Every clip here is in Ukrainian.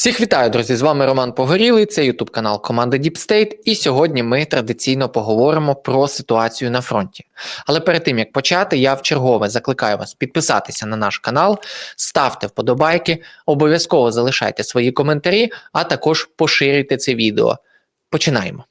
Всіх вітаю, друзі! З вами Роман Погорілий, це Ютуб канал команди Deep State, і сьогодні ми традиційно поговоримо про ситуацію на фронті. Але перед тим як почати, я в чергове закликаю вас підписатися на наш канал, ставте вподобайки, обов'язково залишайте свої коментарі, а також поширюйте це відео. Починаємо.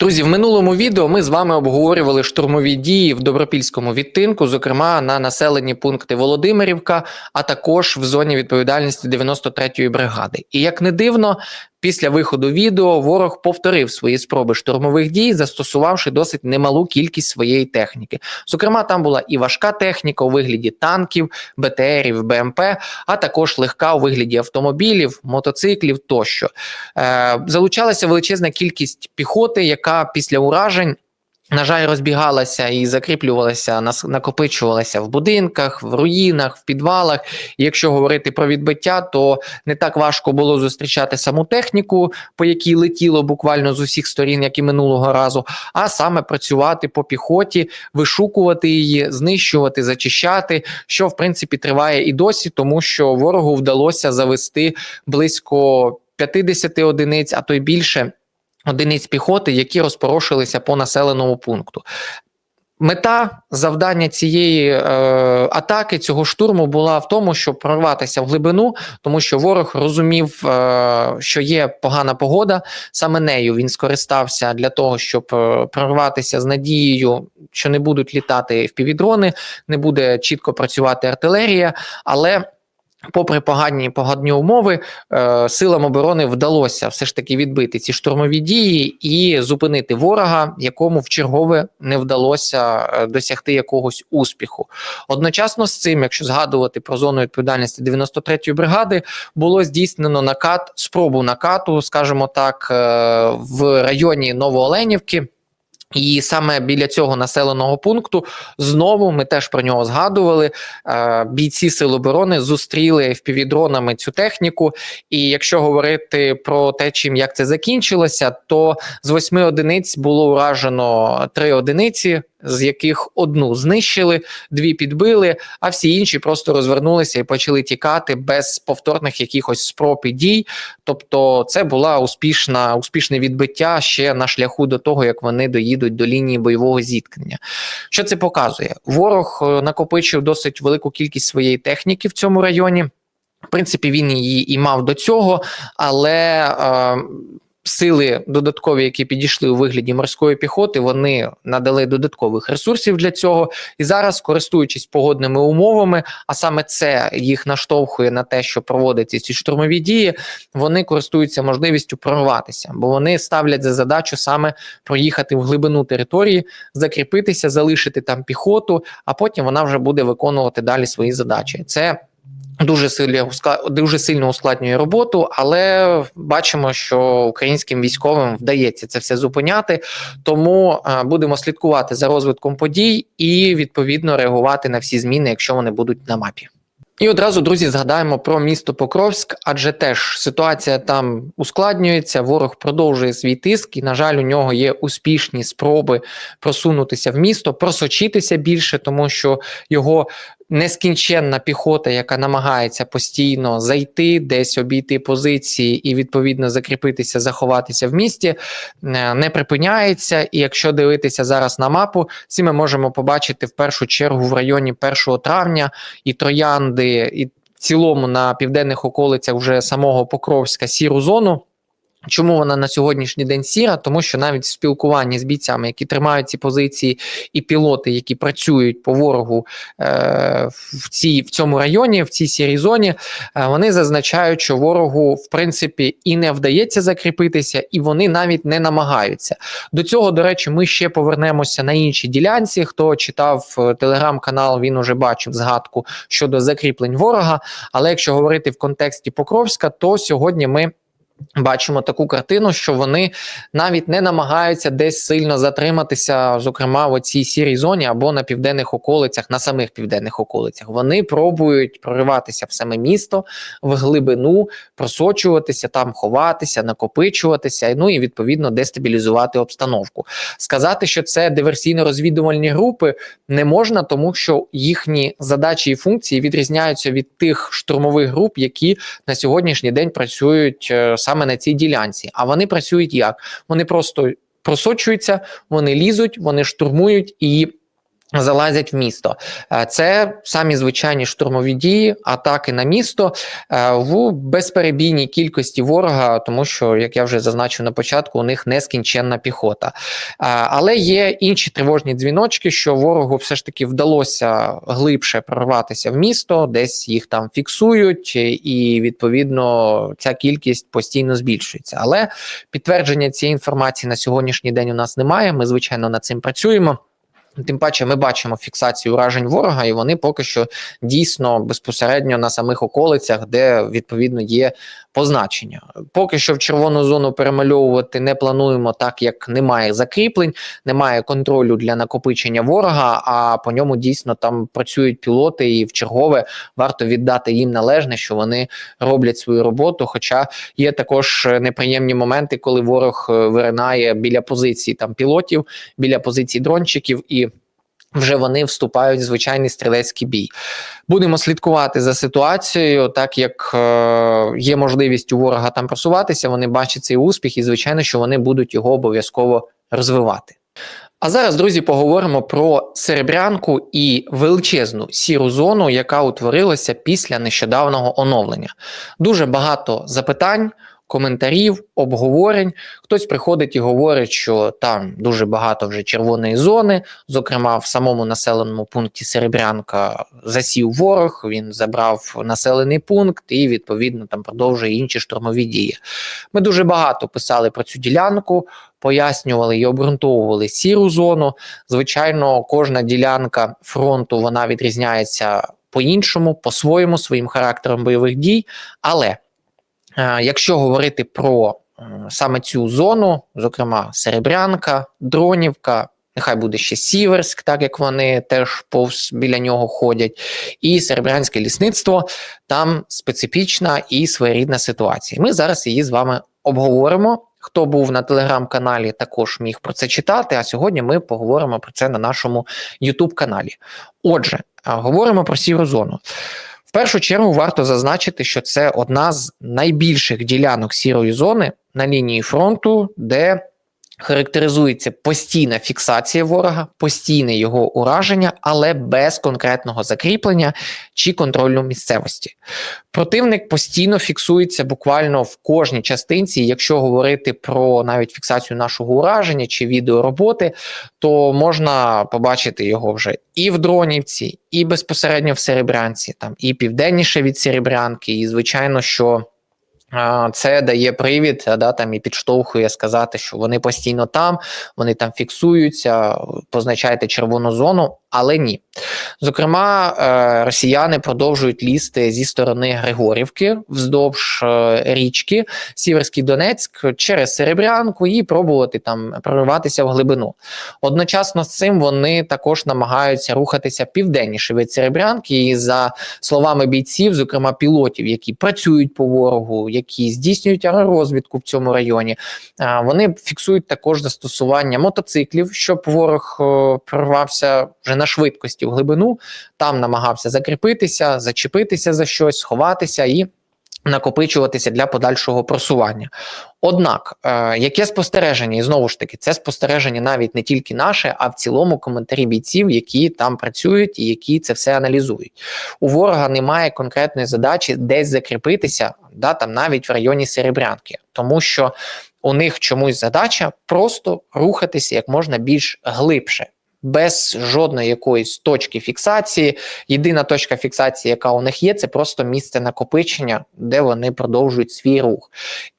Друзі, в минулому відео ми з вами обговорювали штурмові дії в Добропільському відтинку, зокрема на населені пункти Володимирівка, а також в зоні відповідальності 93-ї бригади. І як не дивно, після виходу відео ворог повторив свої спроби штурмових дій, застосувавши досить немалу кількість своєї техніки. Зокрема, там була і важка техніка у вигляді танків, БТРів, БМП, а також легка у вигляді автомобілів, мотоциклів тощо. Е, Залучалася величезна кількість піхоти, яка після уражень. На жаль, розбігалася і закріплювалася, накопичувалася в будинках, в руїнах, в підвалах. Якщо говорити про відбиття, то не так важко було зустрічати саму техніку, по якій летіло буквально з усіх сторін, як і минулого разу, а саме працювати по піхоті, вишукувати її, знищувати, зачищати, що в принципі триває і досі, тому що ворогу вдалося завести близько 50 одиниць, а то й більше одиниць піхоти, які розпорошилися по населеному пункту. Мета завдання цієї е, атаки, цього штурму була в тому, щоб прорватися в глибину, тому що ворог розумів, е, що є погана погода. Саме нею він скористався для того, щоб е, прорватися з надією, що не будуть літати впівдрони, не буде чітко працювати артилерія, але. Попри погані погодні умови, е, силам оборони вдалося все ж таки відбити ці штурмові дії і зупинити ворога, якому в чергове не вдалося е, досягти якогось успіху. Одночасно з цим, якщо згадувати про зону відповідальності 93-ї бригади, було здійснено накат, спробу накату, скажімо так, е, в районі Новооленівки. І саме біля цього населеного пункту знову ми теж про нього згадували. е, Бійці Сил оборони зустріли впівдронами цю техніку. І якщо говорити про те, чим як це закінчилося, то з восьми одиниць було уражено три одиниці, з яких одну знищили, дві підбили, а всі інші просто розвернулися і почали тікати без повторних якихось спроб і дій. Тобто, це була успішна успішне відбиття ще на шляху до того, як вони доїдуть до лінії бойового зіткнення. Що це показує? Ворог е, накопичив досить велику кількість своєї техніки в цьому районі. В принципі, він її і мав до цього, але е, сили додаткові, які підійшли у вигляді морської піхоти, вони надали додаткових ресурсів для цього. І зараз, користуючись погодними умовами, а саме це їх наштовхує на те, що проводяться ці штурмові дії, вони користуються можливістю прорватися, бо вони ставлять за задачу саме проїхати в глибину території, закріпитися, залишити там піхоту, а потім вона вже буде виконувати далі свої задачі. Це Дуже сильно дуже сильно ускладнює роботу, але бачимо, що українським військовим вдається це все зупиняти. Тому е, будемо слідкувати за розвитком подій і відповідно реагувати на всі зміни, якщо вони будуть на мапі. І одразу, друзі, згадаємо про місто Покровськ, адже теж ситуація там ускладнюється. Ворог продовжує свій тиск, і, на жаль, у нього є успішні спроби просунутися в місто, просочитися більше, тому що його нескінченна піхота, яка намагається постійно зайти, десь обійти позиції і відповідно закріпитися, заховатися в місті, е, не припиняється. І якщо дивитися зараз на мапу, всі ми можемо побачити в першу чергу в районі 1 травня і троянди, і в цілому на південних околицях вже самого Покровська сіру зону. Чому вона на сьогоднішній день сіра? Тому що навіть в спілкуванні з бійцями, які тримають ці позиції, і пілоти, які працюють по ворогу е, в цій в цьому районі, в цій сірій зоні, е, вони зазначають, що ворогу в принципі і не вдається закріпитися, і вони навіть не намагаються. До цього, до речі, ми ще повернемося на іншій ділянці. Хто читав е, телеграм-канал, він уже бачив згадку щодо закріплень ворога. Але якщо говорити в контексті Покровська, то сьогодні ми. Бачимо таку картину, що вони навіть не намагаються десь сильно затриматися, зокрема в цій сірій зоні або на південних околицях, на самих південних околицях. Вони пробують прориватися в саме місто в глибину, просочуватися там, ховатися, накопичуватися, ну і відповідно дестабілізувати обстановку. Сказати, що це диверсійно-розвідувальні групи не можна, тому що їхні задачі і функції відрізняються від тих штурмових груп, які на сьогоднішній день працюють е, саме на цій ділянці. А вони працюють як? Вони просто просочуються, вони лізуть, вони штурмують і. Залазять в місто, Е, це самі звичайні штурмові дії, атаки на місто е, в безперебійній кількості ворога, тому що, як я вже зазначив на початку, у них нескінченна піхота. Е, Але є інші тривожні дзвіночки, що ворогу все ж таки вдалося глибше прорватися в місто, десь їх там фіксують, і відповідно ця кількість постійно збільшується. Але підтвердження цієї інформації на сьогоднішній день у нас немає. Ми звичайно над цим працюємо. Тим паче, ми бачимо фіксацію уражень ворога, і вони поки що дійсно безпосередньо на самих околицях, де відповідно є позначення. Поки що в червону зону перемальовувати не плануємо, так як немає закріплень, немає контролю для накопичення ворога. А по ньому дійсно там працюють пілоти, і в чергове варто віддати їм належне, що вони роблять свою роботу. Хоча є також неприємні моменти, коли ворог е, виринає біля позицій там пілотів, біля позицій дрончиків і. Вже вони вступають в звичайний стрілецький бій. Будемо слідкувати за ситуацією, так як е, є можливість у ворога там просуватися. Вони бачать цей успіх, і звичайно, що вони будуть його обов'язково розвивати. А зараз, друзі, поговоримо про серебрянку і величезну сіру зону, яка утворилася після нещодавнього оновлення. Дуже багато запитань коментарів, обговорень. Хтось приходить і говорить, що там дуже багато вже червоної зони. Зокрема, в самому населеному пункті Серебрянка засів ворог. Він забрав населений пункт і відповідно там продовжує інші штурмові дії. Ми дуже багато писали про цю ділянку. Пояснювали і обґрунтовували сіру зону. Звичайно, кожна ділянка фронту вона відрізняється по-іншому, по-своєму, своїм характером бойових дій. Але якщо говорити про е, саме цю зону, зокрема Серебрянка, Дронівка, нехай буде ще Сіверськ, так як вони теж повз біля нього ходять, і Серебрянське лісництво, там специфічна і своєрідна ситуація. Ми зараз її з вами обговоримо. Хто був на телеграм-каналі, також міг про це читати. А сьогодні ми поговоримо про це на нашому youtube каналі Отже, е, говоримо про сіру зону. Першу чергу варто зазначити, що це одна з найбільших ділянок сірої зони на лінії фронту, де характеризується постійна фіксація ворога, постійне його ураження, але без конкретного закріплення чи контролю місцевості. Противник постійно фіксується буквально в кожній частинці. Якщо говорити про навіть фіксацію нашого ураження чи відеороботи, то можна побачити його вже і в Дронівці, і безпосередньо в Серебрянці, там і південніше від Серебрянки, і звичайно, що. Це дає привід, да, там і підштовхує сказати, що вони постійно там, вони там фіксуються, позначайте червону зону, але ні. Зокрема, е, росіяни продовжують лізти зі сторони Григорівки вздовж е, річки Сіверський Донецьк через Серебрянку і пробувати там прориватися в глибину. Одночасно з цим вони також намагаються рухатися південніше від Серебрянки, і за словами бійців, зокрема пілотів, які працюють по ворогу, які здійснюють аеророзвідку в цьому районі, вони фіксують також застосування мотоциклів, щоб ворог прорвався вже на швидкості в глибину, там намагався закріпитися, зачепитися за щось, сховатися і накопичуватися для подальшого просування. Однак, е, яке спостереження, і знову ж таки, це спостереження навіть не тільки наше, а в цілому коментарі бійців, які там працюють і які це все аналізують. У ворога немає конкретної задачі десь закріпитися, да, там навіть в районі Серебрянки, тому що у них чомусь задача просто рухатися як можна більш глибше без жодної якоїсь точки фіксації. Єдина точка фіксації, яка у них є, це просто місце накопичення, де вони продовжують свій рух.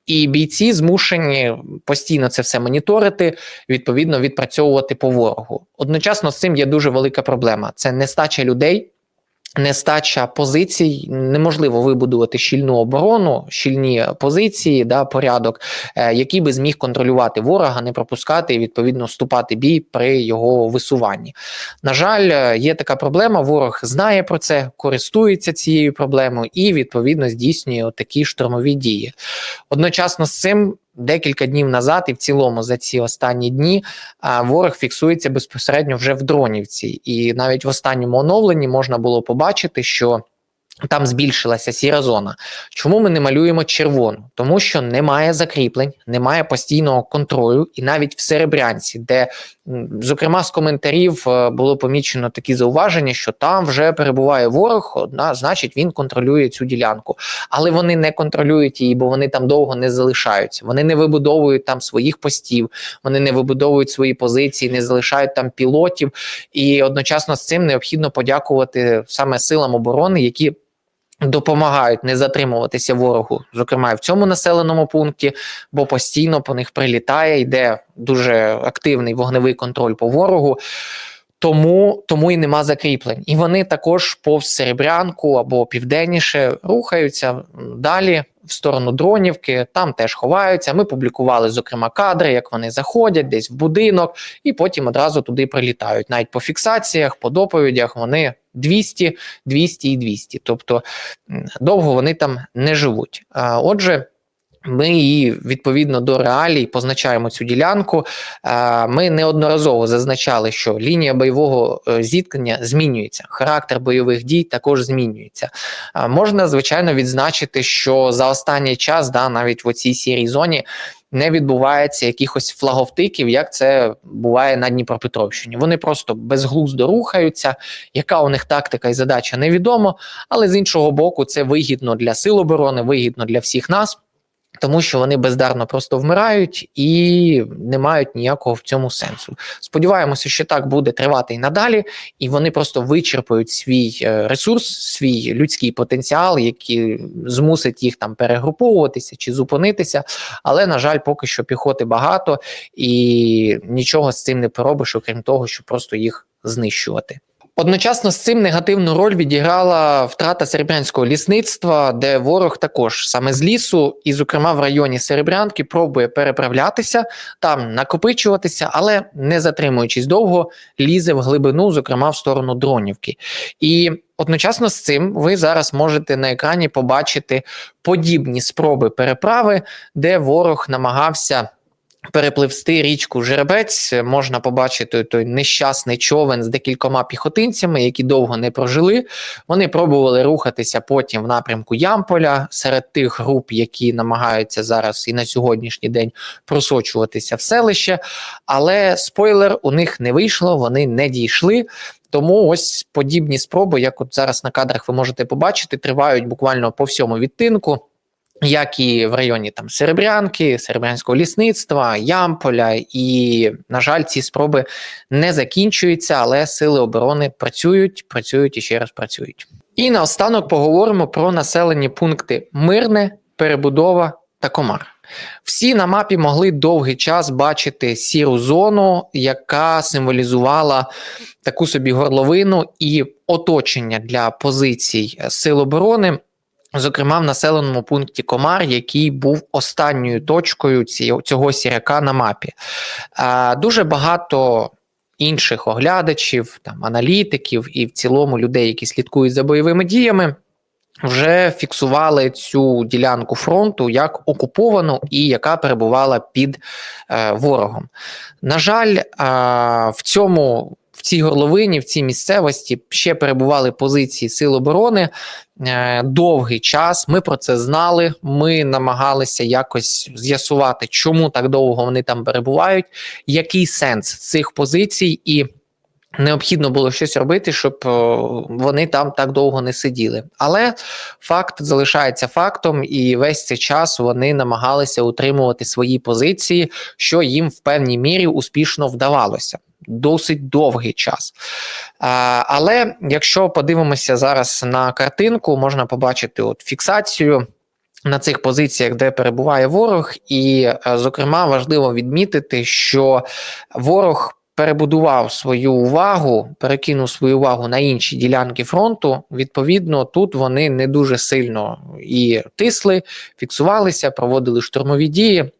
І бійці змушені постійно це все моніторити, відповідно відпрацьовувати по ворогу. Одночасно з цим є дуже велика проблема: це нестача людей. Нестача позицій неможливо вибудувати щільну оборону, щільні позиції, да, порядок, е, який би зміг контролювати ворога, не пропускати і відповідно вступати бій при його висуванні. На жаль, е, є така проблема. Ворог знає про це, користується цією проблемою і відповідно здійснює такі штурмові дії. Одночасно з цим декілька днів назад, і в цілому за ці останні дні ворог фіксується безпосередньо вже в дронівці, і навіть в останньому оновленні можна було побачити, що там збільшилася сіра зона. Чому ми не малюємо червону? Тому що немає закріплень, немає постійного контролю, і навіть в Серебрянці, де, зокрема, з коментарів е, було помічено такі зауваження, що там вже перебуває ворог, одна, значить він контролює цю ділянку. Але вони не контролюють її, бо вони там довго не залишаються. Вони не вибудовують там своїх постів, вони не вибудовують свої позиції, не залишають там пілотів. І одночасно з цим необхідно подякувати саме силам оборони, які допомагають не затримуватися ворогу, зокрема і в цьому населеному пункті, бо постійно по них прилітає, йде дуже активний вогневий контроль по ворогу. Тому тому і нема закріплень. І вони також повз Серебрянку або південніше рухаються далі в сторону дронівки, там теж ховаються. Ми публікували, зокрема, кадри, як вони заходять десь в будинок, і потім одразу туди прилітають. Навіть по фіксаціях, по доповідях вони 200, 200 і 200. Тобто довго вони там не живуть. Отже. Ми її відповідно до реалій позначаємо цю ділянку. Ми неодноразово зазначали, що лінія бойового е, зіткнення змінюється, характер бойових дій також змінюється. Можна звичайно відзначити, що за останній час, да, навіть в оцій сірій зоні. Не відбувається якихось флаговтиків, як це буває на Дніпропетровщині. Вони просто безглуздо рухаються. Яка у них тактика і задача невідомо, але з іншого боку, це вигідно для сил оборони, вигідно для всіх нас тому що вони бездарно просто вмирають і не мають ніякого в цьому сенсу. Сподіваємося, що так буде тривати і надалі, і вони просто вичерпують свій е, ресурс, свій людський потенціал, який змусить їх там перегруповуватися чи зупинитися. Але на жаль, поки що піхоти багато і нічого з цим не поробиш, окрім того, що просто їх знищувати. Одночасно з цим негативну роль відіграла втрата серебрянського лісництва, де ворог також саме з лісу, і, зокрема, в районі Серебрянки пробує переправлятися, там накопичуватися, але не затримуючись довго, лізе в глибину, зокрема в сторону дронівки. І одночасно з цим ви зараз можете на екрані побачити подібні спроби переправи, де ворог намагався перепливсти річку Жеребець, можна побачити той нещасний човен з декількома піхотинцями, які довго не прожили. Вони пробували рухатися потім в напрямку Ямполя серед тих груп, які намагаються зараз і на сьогоднішній день просочуватися в селище. Але спойлер у них не вийшло, вони не дійшли. Тому ось подібні спроби, як от зараз на кадрах ви можете побачити, тривають буквально по всьому відтинку як і в районі там Серебрянки, Серебрянського лісництва, Ямполя, і, на жаль, ці спроби не закінчуються, але сили оборони працюють, працюють і ще раз працюють. І наостанок поговоримо про населені пункти Мирне, Перебудова та Комар. Всі на мапі могли довгий час бачити сіру зону, яка символізувала таку собі горловину і оточення для позицій сил оборони. Зокрема, в населеному пункті Комар, який був останньою точкою цього сіряка на мапі. Дуже багато інших оглядачів, там аналітиків і в цілому людей, які слідкують за бойовими діями, вже фіксували цю ділянку фронту як окуповану і яка перебувала під е, ворогом. На жаль, в цьому в цій горловині, в цій місцевості ще перебували позиції Сил оборони е, довгий час. Ми про це знали. Ми намагалися якось з'ясувати, чому так довго вони там перебувають, який сенс цих позицій і. Необхідно було щось робити, щоб вони там так довго не сиділи. Але факт залишається фактом, і весь цей час вони намагалися утримувати свої позиції, що їм в певній мірі успішно вдавалося досить довгий час. Але якщо подивимося зараз на картинку, можна побачити от фіксацію. На цих позиціях, де перебуває ворог, і, е, зокрема, важливо відмітити, що ворог перебудував свою увагу, перекинув свою увагу на інші ділянки фронту. Відповідно, тут вони не дуже сильно і тисли, фіксувалися, проводили штурмові дії.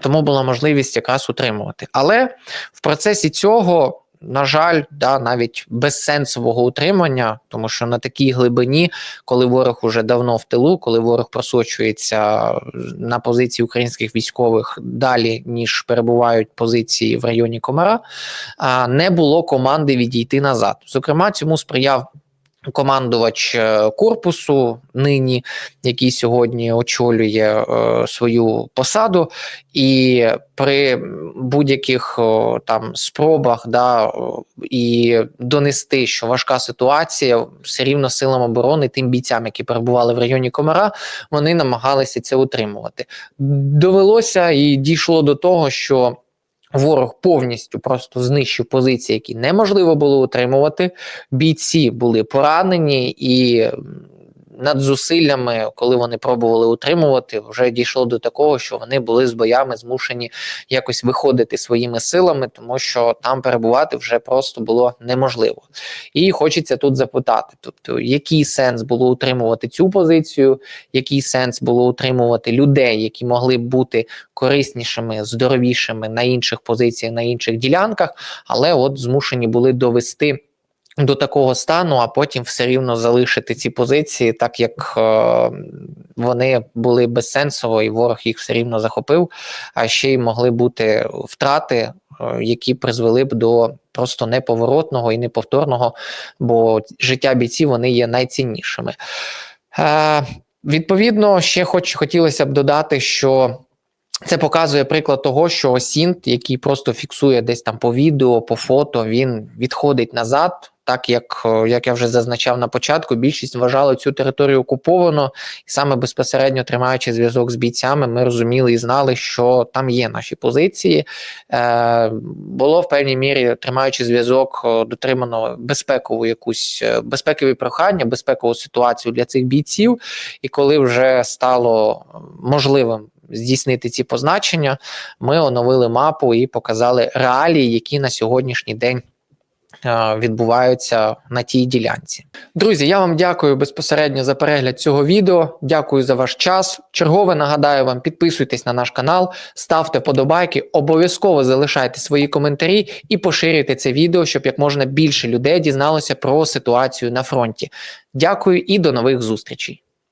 Тому була можливість якраз утримувати. Але в процесі цього, на жаль, да, навіть безсенсового утримання, тому що на такій глибині, коли ворог уже давно в тилу, коли ворог просочується на позиції українських військових далі, ніж перебувають позиції в районі Комара, не було команди відійти назад. Зокрема, цьому сприяв. Командувач е, корпусу нині, який сьогодні очолює е, свою посаду, і при будь-яких там спробах да, і донести, що важка ситуація, все рівно силам оборони, тим бійцям, які перебували в районі Комара, вони намагалися це утримувати. Довелося і дійшло до того, що. Ворог повністю просто знищив позиції, які неможливо було утримувати. Бійці були поранені, і над зусиллями, коли вони пробували утримувати, вже дійшло до такого, що вони були з боями змушені якось виходити своїми силами, тому що там перебувати вже просто було неможливо. І хочеться тут запитати: тобто, який сенс було утримувати цю позицію, який сенс було утримувати людей, які могли б бути кориснішими, здоровішими на інших позиціях, на інших ділянках, але от змушені були довести. До такого стану, а потім все рівно залишити ці позиції, так як е, вони були безсенсово, і ворог їх все рівно захопив. А ще й могли бути втрати, е, які призвели б до просто неповоротного і неповторного, бо життя бійців вони є найціннішими. Е, відповідно, ще хоч хотілося б додати, що. Це показує приклад того, що Сінт, який просто фіксує десь там по відео, по фото, він відходить назад. Так як е, як я вже зазначав на початку, більшість вважала цю територію окуповано, і саме безпосередньо тримаючи зв'язок з бійцями, ми розуміли і знали, що там є наші позиції. Е, Було в певній мірі тримаючи зв'язок, е, дотримано безпекову якусь е, безпекові прохання, безпекову ситуацію для цих бійців. І коли вже стало можливим здійснити ці позначення, ми оновили мапу і показали реалії, які на сьогоднішній день. Е, Відбуваються на тій ділянці. Друзі, я вам дякую безпосередньо за перегляд цього відео. Дякую за ваш час. Чергове нагадаю вам, підписуйтесь на наш канал, ставте вподобайки, обов'язково залишайте свої коментарі і поширюйте це відео, щоб як можна більше людей дізналося про ситуацію на фронті. Дякую і до нових зустрічей.